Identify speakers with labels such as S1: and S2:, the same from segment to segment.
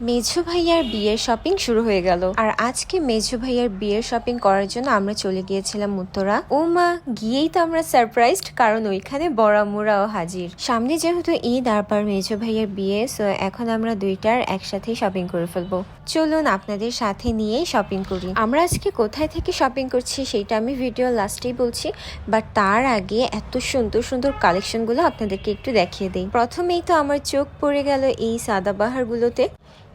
S1: মেঝো ভাইয়ার বিয়ের শপিং শুরু হয়ে গেল। আর আজকে মেঝো ভাইয়ার বিয়ের শপিং করার জন্য আমরা চলে গিয়েছিলাম উত্তরা। ও মা, গিয়েই তো আমরা সারপ্রাইজড কারণ ওইখানে বড়ামুড়াও হাজির। সামনে যেহেতু ঈদ, আর পর মেঝো ভাইয়ার বিয়ে সো এখন আমরা দুইটার একসাথে শপিং করে ফেলব। চলুন আপনাদের সাথে নিয়েই শপিং করি। আমরা আজকে কোথায় থেকে শপিং করছি সেটা আমি ভিডিও লাস্টেই বলছি বাট তার আগে এত সুন্দর সুন্দর কালেকশনগুলো আপনাদেরকে একটু দেখিয়ে দিই। প্রথমেই তো আমার চোখ পড়ে গেল এই সাদাবাহারগুলোতে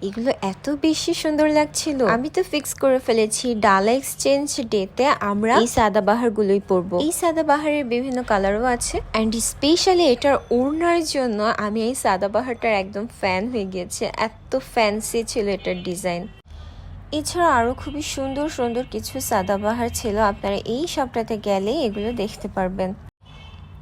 S1: এগুলো এত বেশি সুন্দর লাগছিল। আমি তো ফিক্স করে ফেলেছি, ডালা এক্সচেঞ্জ ডেতে আমরা এই সাদাবাহার গুলোই পরবো। এই সাদাবাহারের বিভিন্ন কালারও আছে অ্যান্ড স্পেশালি এটার ওড়নার জন্য আমি এই সাদাবাহারটার একদম ফ্যান হয়ে গিয়েছে। এত ফ্যান্সি ছিল এটার ডিজাইন এছাড়া আরও খুবই সুন্দর সুন্দর কিছু সাদাবাহার ছিল। আপনারা এই সবটাতে গেলে এগুলো দেখতে পারবেন।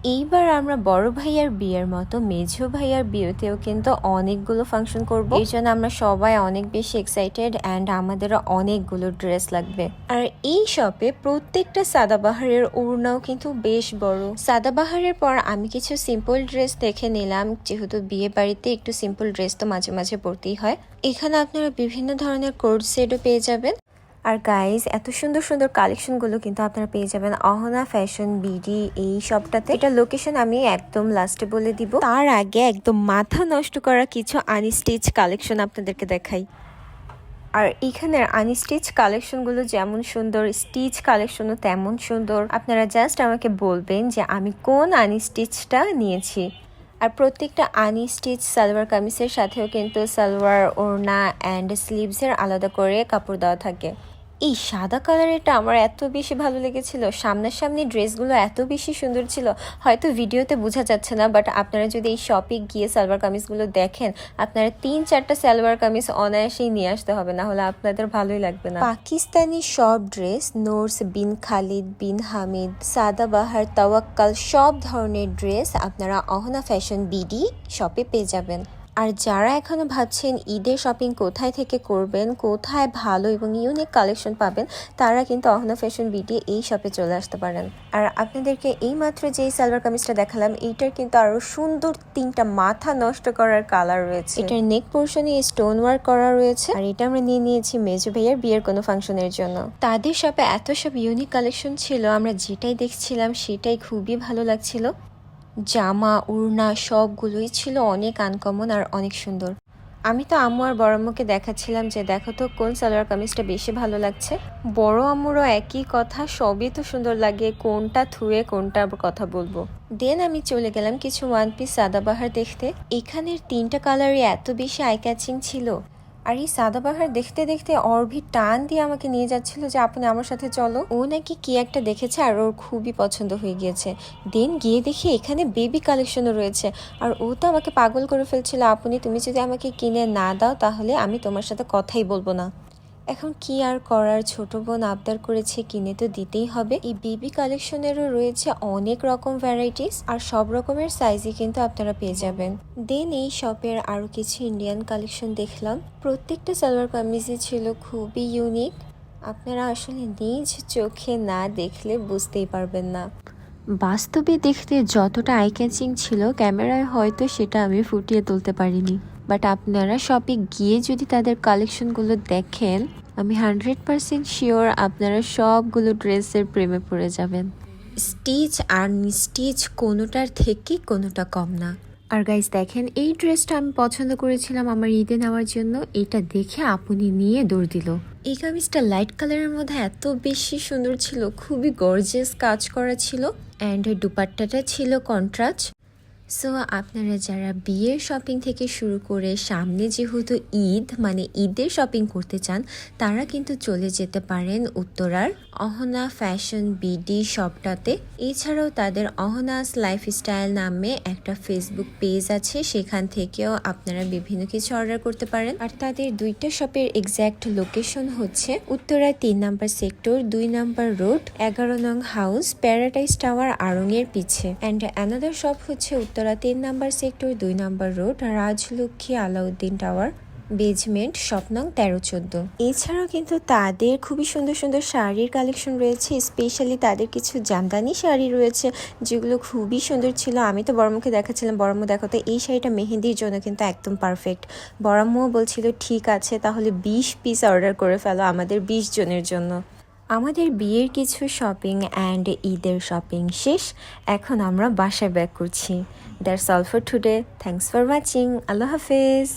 S1: এইবার আমরা বড় ভাইয়ার বিয়ের মতো মেঝো ভাইয়ার বিয়েতেও কিন্তু অনেকগুলো ফাংশন করব। এই জন্য আমরা সবাই অনেক বেশি এক্সাইটেড অ্যান্ড আমাদেরও অনেকগুলো ড্রেস লাগবে। আর এই শপে প্রত্যেকটা সাদাবাহারের ওড়নাও কিন্তু বেশ বড়। সাদাবাহারের পর আমি কিছু সিম্পল ড্রেস দেখে নিলাম, যেহেতু বিয়ে বাড়িতে একটু সিম্পল ড্রেস তো মাঝে মাঝে পরতেই হয়। এখানে আপনারা বিভিন্ন ধরনের কোড সেটও পেয়ে যাবেন। আর গাইজ এত সুন্দর সুন্দর কালেকশনগুলো কিন্তু আপনারা পেয়ে যাবেন। অহনা ফ্যাশন বিডি এই সবটাতে। এটা লোকেশন আমি একদম লাস্টে বলে দিব। তার আগে একদম মাথা নষ্ট করা কিছু আনস্টিচ কালেকশন আপনাদেরকে দেখাই। আর এখানের আনস্টিচ কালেকশনগুলো যেমন সুন্দর স্টিচ কালেকশনও তেমন সুন্দর। আপনারা জাস্ট আমাকে বলবেন যে আমি কোন আনস্টিচটা নিয়েছি। আর প্রত্যেকটা আনি স্টিচ সালোয়ার কামিজের সাথেও কিন্তু সালোয়ার, ওড়না অ্যান্ড স্লিভসের আলাদা করে কাপড় দেওয়া থাকে। এই সাদা কালারেরটা আমার এত বেশি ভালো লেগেছিল। সামনাসামনি ড্রেসগুলো এত বেশি সুন্দর ছিল। হয়তো ভিডিওতে বোঝা যাচ্ছে না বাট আপনারা যদি এই শপে গিয়ে সালোয়ার কামিজগুলো দেখেন, আপনারা তিন চারটা সালোয়ার কামিজ অনায়াসেই নিয়ে আসতে হবে, না হলে আপনাদের ভালোই লাগবে না। পাকিস্তানি সব ড্রেস নোর্স বিন খালিদ বিন হামিদ সাদাবাহার তাওয়াক্কাল সব ধরনের ড্রেস আপনারা অহনা ফ্যাশন বিডি শপে পেয়ে যাবেন। আর যারা এখনও ভাবছেন ঈদের শপিং কোথায় থেকে করবেন, কোথায় ভালো এবং ইউনিক কালেকশন পাবেন, তারা কিন্তু অহনা ফ্যাশন বিডি এই শপে চলে আসতে পারেন। আর আপনাদেরকে এই মাত্র যেই সালোয়ার কামিজটা দেখালাম, এইটার কিন্তু আরও সুন্দর তিনটা মাথা নষ্ট করার কালার রয়েছে। এটার নেক পোর্শনে স্টোন ওয়ার্ক করা রয়েছে। আর এটা আমরা নিয়ে নিয়েছি মেজু ভাইয়ার বিয়ের কোনো ফাংশনের জন্য। তাদের শপে এত সব ইউনিক কালেকশন ছিল, আমরা যেটাই দেখছিলাম সেটাই খুবই ভালো লাগছিল। জামা, উড়না সবগুলোই ছিল অনেক আনকমন আর অনেক সুন্দর। আমি তো আম্মু আর বড় আম্মুকে দেখাচ্ছিলাম যে, দেখো তো কোন সালোয়ার কামিজটা বেশি ভালো লাগছে? বড় আম্মুরও একই কথা, সবই তো সুন্দর লাগে, কোনটা থুয়ে কোনটা কথা বলব। দেন আমি চলে গেলাম কিছু ওয়ান পিস সাদাবাহার দেখতে। এখানের তিনটা কালারই এত বেশি আই ক্যাচিং ছিল। আর এই সাদাবাহার দেখতে দেখতে অর্ভি টান দিয়ে আমাকে নিয়ে যাচ্ছিল যে, আপনি আমার সাথে চলো। ও নাকি কি একটা দেখেছে আর ওর খুবই পছন্দ হয়ে গিয়েছে। দেন গিয়ে দেখি এখানে বেবি কালেকশনও রয়েছে। আর ও তো আমাকে পাগল করে ফেলছিল, আপনি, তুমি যদি আমাকে কিনে না দাও, তাহলে আমি তোমার সাথে কথাই বলব না। এখন কি আর করার? ছোট বোন আবদার করেছে কিনে তো দিতেই হবে। এই বেবি কালেকশনেরও রয়েছে অনেক রকম ভ্যারাইটিস আর সব রকমের সাইজই কিন্তু আপনারা পেয়ে যাবেন। দেন এই শপের আরও কিছু ইন্ডিয়ান কালেকশন দেখলাম। প্রত্যেকটা সালোয়ার কামিজই ছিল খুবই ইউনিক আপনারা আসলে নিজ চোখে না দেখলে বুঝতেই পারবেন না। বাস্তবে দেখতে যতটা আই ক্যাচিং ছিল, ক্যামেরায় হয়তো সেটা আমি ফুটিয়ে তুলতে পারিনি। বাট আপনারা শপে গিয়ে যদি তাদের কালেকশনগুলো দেখেন, আমি হান্ড্রেড পারসেন্ট শিওর আপনারা সবগুলো ড্রেসের প্রেমে পড়ে যাবেন। স্টিচ আর স্টিচ কোনোটার থেকে কোনোটা কম না। আর গাইজ দেখেন, এই ড্রেসটা আমি পছন্দ করেছিলাম আমার ঈদে নেওয়ার জন্য। এটা দেখে আপনি নিয়ে দৌড় দিল। এই কামিজটা লাইট কালারের মধ্যে এত বেশি সুন্দর ছিল, খুবই গর্জিয়াস কাজ করা ছিল। অ্যান্ড দুপাট্টাটা ছিল কন্ট্রাস্ট সো আপনারা যারা বিয়ের শপিং থেকে শুরু করে সামনে যেহেতু ঈদ মানে ঈদের শপিং করতে চান, তারা কিন্তু চলে যেতে পারেন উত্তরার অহনা ফ্যাশন বিডি শপটাতে এছাড়াও তাদের অহনাস লাইফস্টাইল নামে একটা ফেসবুক পেজ আছে, সেখান থেকেও আপনারা বিভিন্ন কিছু অর্ডার করতে পারেন। আর তাদের দুইটা শপের এক্স্যাক্ট লোকেশন হচ্ছে উত্তরা তিন নাম্বার সেক্টর দুই নাম্বার রোড এগারো নং হাউস প্যারাডাইস টাওয়ার আড়ংয়ের পিছে। অ্যান্ড অ্যানাদার শপ হচ্ছে উত্তরা তিন নাম্বার সেক্টর, দুই number road, Rajlakshmi Alauddin tower basement স্বপ্নং তেরো চোদ্দ। এছাড়াও কিন্তু তাদের খুবই সুন্দর সুন্দর শাড়ির কালেকশন রয়েছে স্পেশালি তাদের কিছু জামদানি শাড়ি রয়েছে, যেগুলো খুবই সুন্দর ছিল। আমি তো বড়মুখে দেখাচ্ছিলাম, বড়মু দেখো তো, এই শাড়িটা মেহেন্দির জন্য কিন্তু একদম পারফেক্ট বড়াম্মুও বলছিল, ঠিক আছে, তাহলে বিশ পিস অর্ডার করে ফেলো আমাদের বিশ জনের জন্য। আমাদের বিয়ের কিছু শপিং অ্যান্ড ঈদের শপিং শেষ। এখন আমরা বাসায় ব্যাক করছি। That's all for today thanks for watching আল্লাহ হাফেজ।